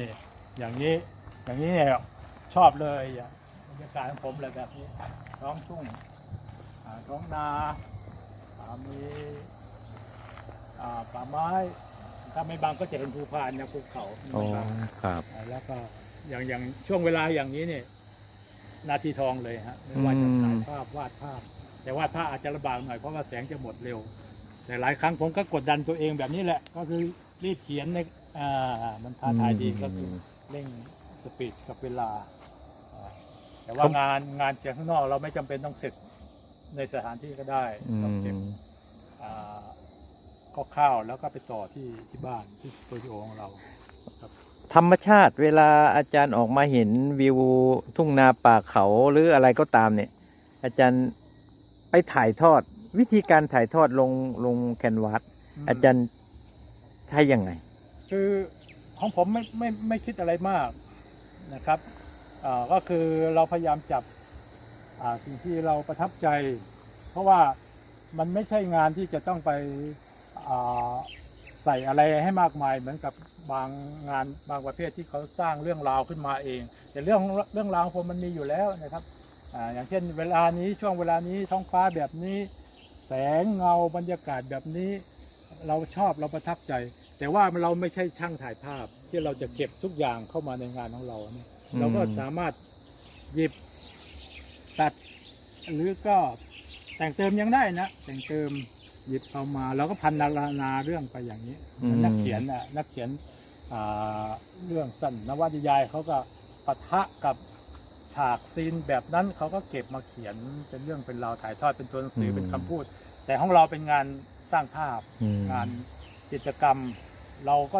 นี่อย่างนี้อย่างนี้เนี่ยชอบเลยอย่างบรรยากาศของผมเลยแบบนี้ท้องทุ่งอ่าท้องนาอ่ามีอ่าป่าไม้ ถ้าไม่บางก็จะเห็นภูพานนะภูเขาอ๋อไม่บางครับอ่าแล้วก็อย่างอย่างช่วงเวลาอย่างนี้เนี่ยนาทีทองเลยฮะไม่ว่าจะถ่ายภาพวาดภาพ แต่วาดภาพอาจจะลำบากหน่อยเพราะว่าแสงจะหมดเร็ว แต่หลายครั้งผมก็กดดันตัวเองแบบนี้แหละ ก็คือรีบเขียนใน อ่ามันท้าทายดีก็คือเร่งสปีดกับเวลาอ่าแต่ว่างานงานจากข้างนอกเราไม่จำเป็นต้องเสร็จในสถานที่ก็ได้อืเราเก็บมอ่าข้าวๆแล้วก็ไปต่อที่ที่บ้านที่สตูดิโอของเราธรรมชาติเวลาอาจารย์ออกมาเห็นวิวทุ่งนาป่าเขาหรืออะไรก็ตามเนี่ย อาจารย์ไปถ่ายทอด วิธีการถ่ายทอดลงลงแคนวาสอาจารย์ใช้ยังไง คือของผมไม่ไม่ไม่คิดอะไรมากนะครับก็คือเราพยายามจับสิ่งที่เราประทับใจ เพราะว่ามันไม่ใช่งานที่จะต้องไปใส่อะไรให้มากมาย เหมือนกับบางงานบางประเภทที่เขาสร้างเรื่องราวขึ้นมาเอง แต่เรื่องเรื่องราวผมมันมีอยู่แล้วนะครับออย่างเช่นเวลานี้ช่วงเวลานี้ท้องฟ้าแบบนี้ แสงเงาบรรยากาศแบบนี้ เราชอบเราประทับใจ แต่ว่าเราไม่ใช่ช่างถ่ายภาพ ที่เราจะเก็บทุกอย่างเข้ามาในงานของเราเนี่ยอืมเราก็สามารถหยิบตัด หรือก็แต่งเติมยังได้นะ แต่งเติมหยิบเอามาเราก็พันนานาเรื่องไปอย่างนี้อืมนักเขียนน่ะนักเขียนอ่าเรื่องสั้นนวนิยายเขาก็ปะทะกับฉากซีนแบบนั้นเขาก็เก็บมาเขียนเป็นเรื่องเป็นราวถ่ายทอดเป็นตัวหนังสือเป็นคำพูด แต่ของเราเป็นงานสร้างภาพอืมงานกิจกรรม เราก็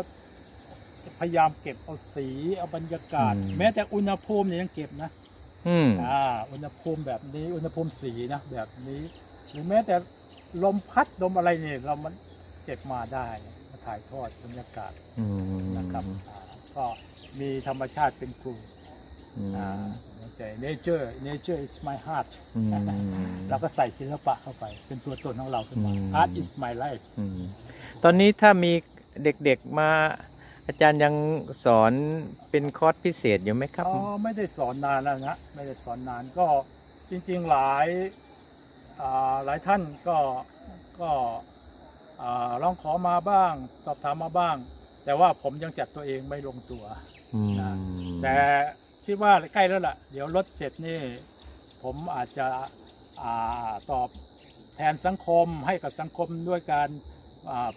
จะพยายามเก็บเอาสี เอาบรรยากาศแม้แต่อุณหภูมิเนี่ยยังเก็บนะ อืม อ่าอุณหภูมิแบบนี้อุณหภูมิสีนะแบบนี้หรือแม้แต่ลมพัดลมอะไรเนี่ยเรามันเก็บมาได้มาถ่ายทอดบรรยากาศอืมนะครับอ่าก็มีธรรมชาติเป็นครูอืมอ่าในใจ nature nature is my heart อืม เราก็ใส่ศิลปะเข้าไป เป็นตัวตนของเราขึ้นมา อืม art is my life อืมตอนนี้ถ้ามี เด็กๆมาอาจารย์ยังสอนเป็นคอร์สพิเศษอยู่ไหมครับ อ๋อไม่ได้สอนนานแล้วนะไม่ได้สอนนานก็จริง ๆหลายอ่าหลายท่านก็ก็อ่าร้องขอมาบ้าง สอบถามมาบ้าง แต่ว่าผมยังจัดตัวเองไม่ลงตัวอืมแต่คิดว่าใกล้แล้วล่ะ เดี๋ยวรถเสร็จนี่ ผมอาจจะอ่าตอบแทนสังคมให้กับสังคมด้วยการอ่า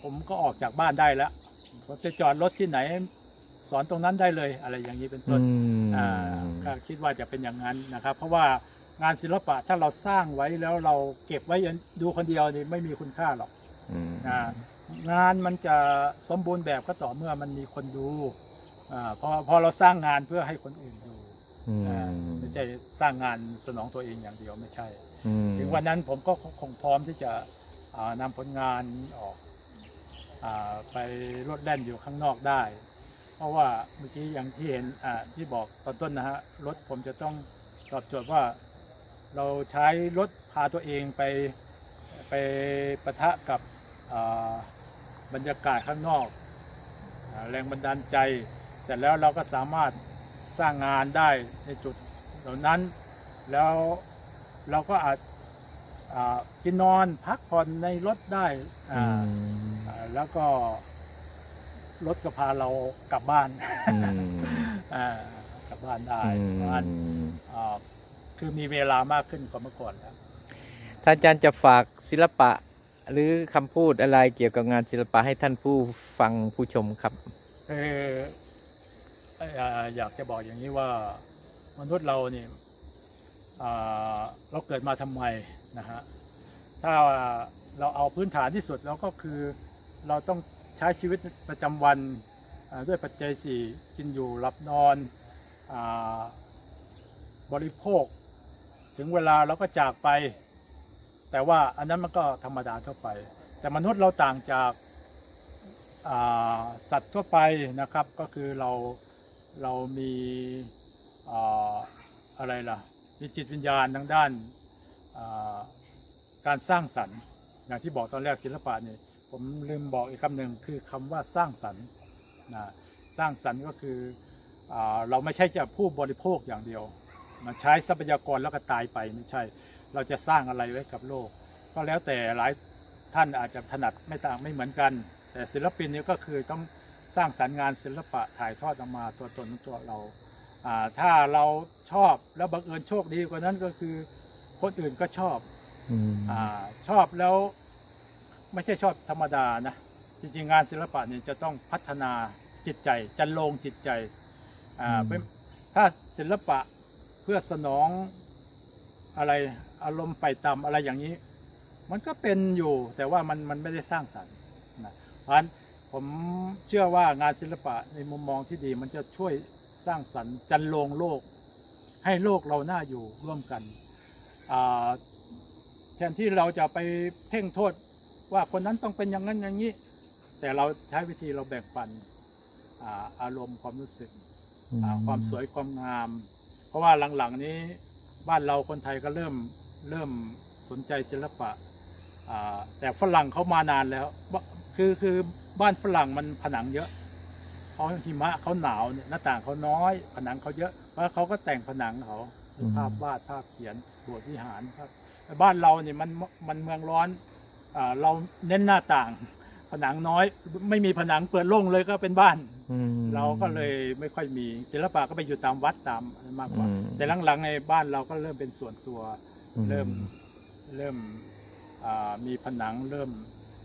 ผมก็ออกจากบ้านได้แล้วผมจะจอดรถที่ไหน สอนตรงนั้นได้เลยอะไรอย่างนี้เป็นต้นอืมอ่าก็คิดว่าจะเป็นอย่างนั้นนะครับ เพราะว่างานศิลปะถ้าเราสร้างไว้แล้วเราเก็บไว้ดูคนเดียวนี่ไม่มีคุณค่าหรอกอืมอ่างานมันจะสมบูรณ์แบบก็ต่อเมื่อมันมีคนดูอ่าพอพอเราสร้างงานเพื่อให้คนอื่นดูอืมอ่าไม่ใช่สร้างงานสนองตัวเองอย่างเดียวไม่ใช่อืมถึงวันนั้นผมก็คงพร้อมที่จะอ่านำผลงานออกอา ไปรถแล่นอยู่ข้างนอกได้ เพราะว่าเมื่อกี้อย่างที่เห็นที่บอกตอนต้นนะฮะรถผมจะต้องตอบโจทย์ว่าเราใช้รถพาตัวเองไปไปปะทะกับบรรยากาศข้างนอกอแรงบันดาลใจ เสร็จแล้วเราก็สามารถสร้างงานได้ในจุดเหล่านั้น แล้วเราก็อาจกินนอนพักผ่อนในรถได้ แล้วก็รถก็พาเรากลับบ้านอืม อ่ากลับบ้านได้อืบ้านมอ่าคือมีเวลามากขึ้นกว่าเมื่อก่อนแล้วถ้าอาจารย์จะฝากศิลปะ หรือคำพูดอะไรเกี่ยวกับงานศิลปะให้ท่านผู้ฟังผู้ชมครับ คือเอ่ออยากจะบอกอย่างนี้ว่ามนุษย์เราเนี่ยอ่าเราเกิดมาทำไมนะฮะถ้าเราเอาพื้นฐานที่สุดเราก็คือ เราต้องใช้ชีวิตประจำวันด้วยปัจจัยสี่กินอยู่หลับนอนอบริโภค ถึงเวลาเราก็จากไป แต่ว่าอันนั้นมันก็ธรรมดาทั่วไป แต่มนุษย์เราต่างจากาสัตว์ทั่วไปนะครับก็คือเราเรามีอะไรล่ะมีจิตวิญญาณทางด้านาการสร้างสรรค์ อย่างที่บอกตอนแรกศิลปะเนี่ย ผมลืมบอกอีกคำหนึ่งคือคำว่าสร้างสรรค์นะสร้างสรรค์ก็คืออ่าเราไม่ใช่จะผู้บริโภคอย่างเดียวมันใช้ทรัพยากรแล้วก็ตายไปไม่ใช่ เราจะสร้างอะไรไว้กับโลก ก็แล้วแต่หลายท่านอาจจะถนัดไม่ต่างไม่เหมือนกัน แต่ศิลปินนี่ก็คือต้องสร้างสรรค์งานศิลปะถ่ายทอดออกมาตัวตนของตัวเราอ่าถ้าเราชอบแล้วบังเอิญโชคดีกว่านั้นก็คือคนอื่นก็ชอบอืมอาชอบแล้ว ไม่ใช่ชอบธรรมดานะจริงๆงานศิลปะเนี่ยจะต้องพัฒนาจิตใจจันโลงจิตใจอ่าเป็นถ้าศิลปะเพื่อสนองอะไรอารมณ์ไฟต่ำอะไรอย่างนี้ มันก็เป็นอยู่แต่ว่ามันมันไม่ได้สร้างสรรค์นะเพราะฉะนั้นผมเชื่อว่างานศิลปะในมุมมองที่ดี มันจะช่วยสร้างสรรค์จันโลงโลก ให้โลกเราน่าอยู่ร่วมกันอ่าแทนที่เราจะไปเพ่งโทษ ว่าคนนั้นต้องเป็นอย่างนั้นอย่างนี้ แต่เราใช้วิธีเราแบ่งปันอาอารมณ์ความรู้สึกอ่าความสวยความงาม เพราะว่าหลังๆนี้บ้านเราคนไทยก็เริ่มเริ่มสนใจศิลปะอ่าแต่ฝรั่งเขามานานแล้วบคือคือบ้านฝรั่งมันผนังเยอะเขาหิมะเขาหนาวเนี่ยหน้าต่างเขาน้อย ผนังเขาเยอะเพราะเขาก็แต่งผนังเขาภาพวาดภาพเขียนโบสถ์วิหารครับบ้านเราเนี่ยมันมันเมืองร้อนอา เราเน้นหน้าต่าง ผนังน้อย ไม่มีผนังเปิดโล่งเลยก็เป็นบ้านอืมเราก็เลยไม่ค่อยมีศิลปะก็ไปอยู่ตามวัดตามอะไรมากกว่าอืมแต่หลังๆในบ้านเราก็เริ่มเป็นส่วนตัวอืเริ่มเริ่มอ่ามีผนังเริ่ม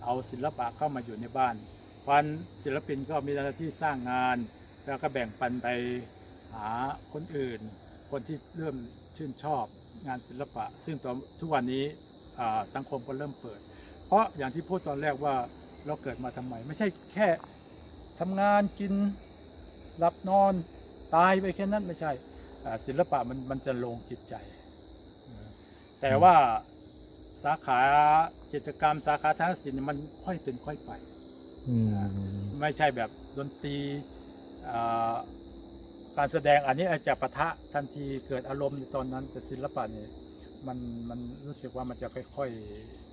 เอาศิลปะเข้ามาอยู่ในบ้านเพราะฉะนั้นศิลปินก็มีหน้าที่สร้างงาน แล้วก็แบ่งปันไปหาคนอื่น คนที่เริ่มชื่นชอบงานศิลปะ ซึ่งตอนทุกวันนี้อ่าสังคมก็เริ่มเปิด เพราะอย่างที่พูดตอนแรกว่าเราเกิดมาทำไม ไม่ใช่แค่ทำงานกินหลับนอนตายไปแค่นั้นไม่ใช่อ่าศิลปะมันมันจะลงจิตใจ แต่ว่าสาขาจิตรกรรม สาขาทางศิลป์เนี่ยมันค่อยเป็นค่อยไปอืมไม่ใช่แบบดนตรีอ่าการแสดงอันนี้อาจจะปะทะทันทีเกิดอารมณ์ในตอนนั้นแต่ศิลปะเนี่ยมันมันรู้สึกว่ามันจะค่อยอืมๆอ่า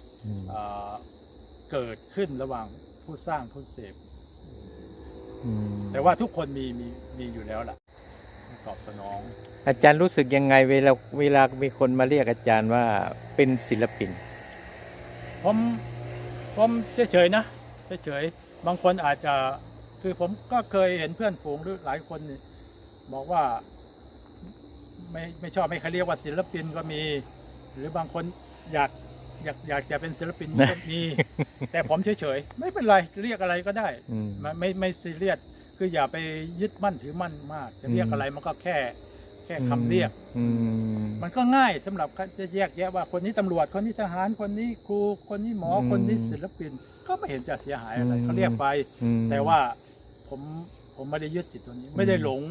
เกิดขึ้นระหว่างผู้สร้างผู้เสพอืมแต่ว่าทุกคนมีมีมีอยู่แล้วล่ะตอบสนอง อาจารย์รู้สึกยังไงเวลาเวลามีคนมาเรียกอาจารย์ว่าเป็นศิลปิน ผมผมเฉยๆนะเฉยๆบางคนอาจจะคือผมก็เคยเห็นเพื่อนฝูงหรือหลายคนนี่บอกว่า ไม่ไม่ชอบไม่เขาเรียกว่าศิลปินก็มี หรือบางคนอยาก อยากอยากจะเป็นศิลปินก็มีแต่ผมเฉยๆ ไม่เป็นไรเรียกอะไรก็ได้อืม ไม่ไม่ไม่ซีเรียสคืออย่าไปยึดมั่นถือมั่นมาก จะเรียกอืม อะไรมันก็แค่ แค่คำเรียก อืม มันก็ง่ายสำหรับการจะแยกแยะว่าคนนี้ตำรวจคนนี้ทหารคนนี้ครูคนนี้หมออืมคนนี้ศิลปิน ก็ไม่เห็นจะเสียหายอะไรอืม เขาเรียกไป อืม แต่ว่าผมผมไม่ได้ยึดจิตตัวนี้ ไม่ได้หลง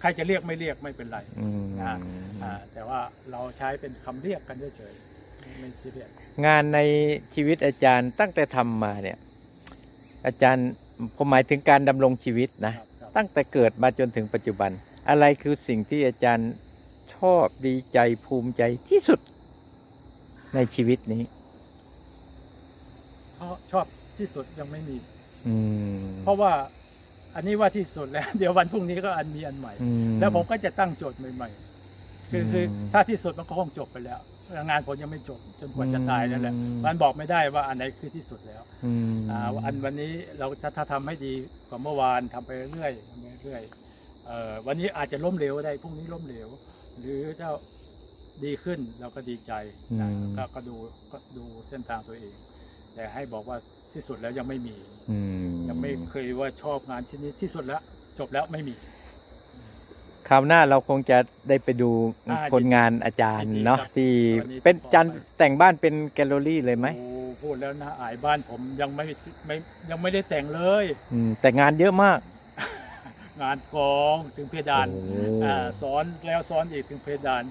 ใครจะเรียกไม่เรียกไม่เป็นไร อืมนะอ่าแต่ว่าเราใช้เป็นคำเรียกกันเฉยๆไม่ซีเรียส งานในชีวิตอาจารย์ตั้งแต่ทำมาเนี่ย อาจารย์ผมหมายถึงการดำรงชีวิตนะครับครับตั้งแต่เกิดมาจนถึงปัจจุบัน อะไรคือสิ่งที่อาจารย์ชอบดีใจภูมิใจที่สุดในชีวิตนี้ชอบชอบที่สุดยังไม่มีอืมเพราะว่าอันนี้ว่าที่สุดแล้ว เดี๋ยววันพรุ่งนี้ก็อันมีอันใหม่อืแล้วผมก็จะตั้งโจทย์ใหม่ ๆ คืออืมคือถ้าที่สุดมันก็คงจบไปแล้ว งานผมยังไม่จบจนกว่าจะตายนั่นแหละอืมมันบอกไม่ได้ว่าอันไหนคือที่สุดแล้วอืมอ่าอันวันนี้เราถ้าถ้าทำให้ดีกว่าเมื่อวานทำไปเรื่อยๆทำไปเรื่อยๆเอ่อวันนี้อาจจะล้มเหลวได้พรุ่งนี้ล้มเหลว หรือถ้าดีขึ้นเราก็ดีใจนะก็ก็ดูก็ดูเส้นทางตัวเอง แต่ให้บอกว่าที่สุดแล้วยังไม่มีอืมยังไม่เคยว่าชอบงานชิ้นนี้ที่สุดแล้วจบแล้วไม่มี คราวหน้าเราคงจะได้ไปดูอ่าผลงานอาจารย์ยินดีเนาะครับที่วันนี้ เป็นขอจันไปแต่งบ้านเป็นแกลเลอรี่เลยไหมโอ้พูดแล้วนะอายบ้านผมยังไม่ไม่ยังไม่ได้แต่งเลย อืมแต่งานเยอะมาก งานกองถึงเพดานโอ้อ่าซ้อนแล้วซ้อนอีกถึงเพดาน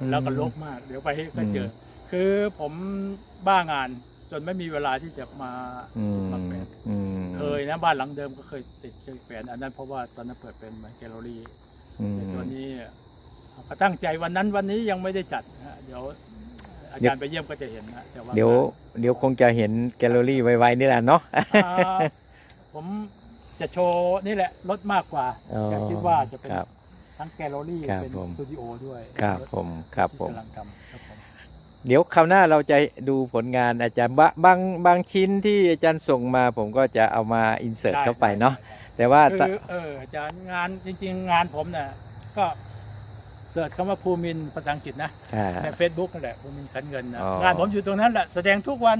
อืมแล้วก็ลกมาก เดี๋ยวไปก็เจออม คือผมบ้างานจนไม่มีเวลาที่จะมาอืมมาแขวนอืมเคยนะบ้านหลังเดิมก็เคยติดเคยแขวนอันนั้นเพราะว่าตอนนั้นเปิดเป็นเหมือนแกลเลอรี่อืม แต่ตัวนี้ก็ตั้งใจวันนั้นวันนี้ยังไม่ได้จัดนะฮะเดี๋ยวอาจารย์ไปเยี่ยมก็จะเห็นนะแต่ว่าเดี๋ยวเดี๋ยวคงจะเห็นแกลเลอรี่ไวๆนี่แหละเนาะอ่าผมจะโชว์นี่แหละลดมากกว่าอ๋อแต่คิดว่าจะเป็นครับทั้งแกลเลอรี่ครับเป็นผมสตูดิโอด้วยครับผมครับผมที่กำลังทำครับผมเดี๋ยวคราวหน้าเราจะดูผลงานอาจารย์บะบางบางชิ้นที่อาจารย์ส่งมาผมก็จะเอามาอินเสิร์ตเข้าไปเนาะด้ แต่ว่าได้ได้คือเอออาจารย์งานจริง ๆ งานผมน่ะก็เสิร์ชคำว่าภูมินทร์ภาษาอังกฤษนะอ่าใน Facebook นั่นแหละภูมินทร์ขันเงินนะอ๋องานผมอยู่ตรงนั้นแหละแสดงทุกวัน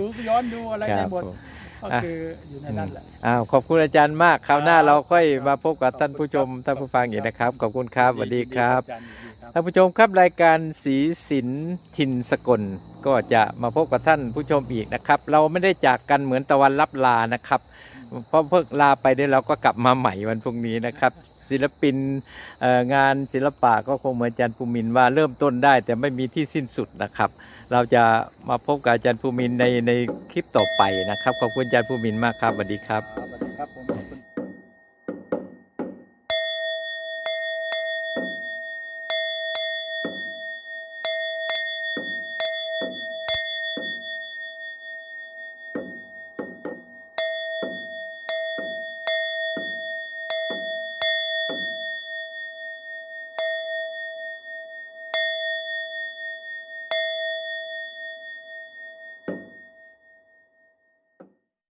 ดูย้อนดูอะไรคได้รับหมดผมก็อะคืออยู่ในนั้นแหละอ้าวขอบคุณอาจารย์มากคราวหน้าครับเราค่อยมาพบกับขอบคุณท่านผู้ชมครับท่านผู้ฟังอีกนะครับ ขอบคุณครับสวัสดีครับอาจารย์ยินดีครับท่านผู้ชมครับรายการสีสินทินสกลก็จะมาพบกับท่านผู้ชมอีกนะครับ เราไม่ได้จากกันเหมือนตะวันรับลานะครับ เพราะเพิ่งลาไปเดี๋ยวเราก็กลับมาใหม่วันพรุ่งนี้นะครับ ศิลปินงานศิลปะก็คงเหมือนอาจารย์ภูมินว่าเริ่มต้นได้ แต่ไม่มีที่สิ้นสุดนะครับ เราจะมาพบกับอาจารย์ภูมินในในคลิปต่อไปนะครับขอบคุณอาจารย์ภูมินมากครับสวัสดีครับสวัสดีครับผม